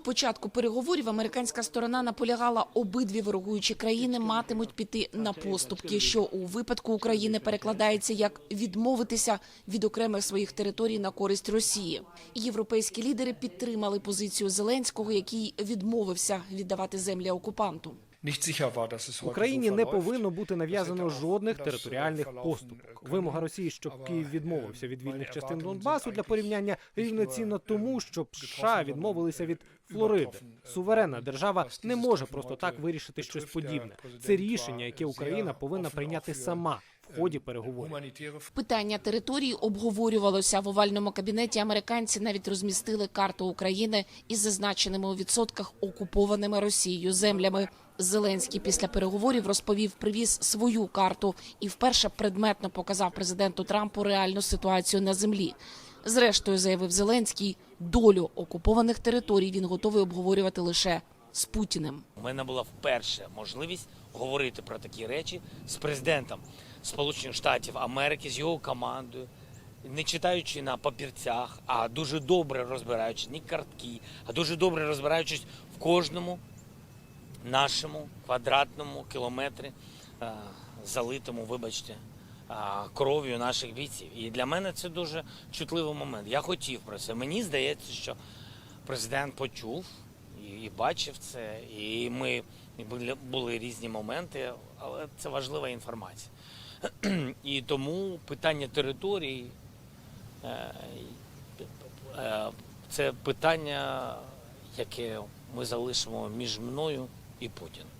До початку переговорів американська сторона наполягала, обидві ворогуючі країни матимуть піти на поступки, що у випадку України перекладається як відмовитися від окремих своїх територій на користь Росії. Європейські лідери підтримали позицію Зеленського, який відмовився віддавати землі окупанту. Україні не повинно бути нав'язано жодних територіальних поступок. Вимога. Росії, щоб Київ äh, відмовився від вільних частин Донбасу для порівняння рівноцінно тому, щоб США відмовилися від Флориди. Суверенна держава не може просто так вирішити щось подібне. Це рішення, яке Україна повинна прийняти сама в ході ähm, переговорів. Питання території обговорювалося в овальному кабінеті. Американці навіть розмістили карту України із зазначеними у відсотках окупованими Росією землями. Зеленський після переговорів розповів, привіз свою карту і вперше предметно показав президенту Трампу реальну ситуацію на землі. Зрештою, заявив Зеленський, долю окупованих територій він готовий обговорювати лише з Путіним. У мене була вперше можливість говорити про такі речі з президентом Сполучених Штатів Америки, з його командою, не читаючи на папірцях, а дуже добре розбираючись, не картки, а дуже добре розбираючись в кожному нашому квадратному кілометрі, е, залитому, вибачте, кров'ю наших бійців. І для мене це дуже чутливий момент. Я хотів про це. Мені здається, що президент почув і, бачив це, і ми були, були різні моменти, але це важлива інформація. І тому питання території е, е, це питання, яке ми залишимо між мною і Путіним.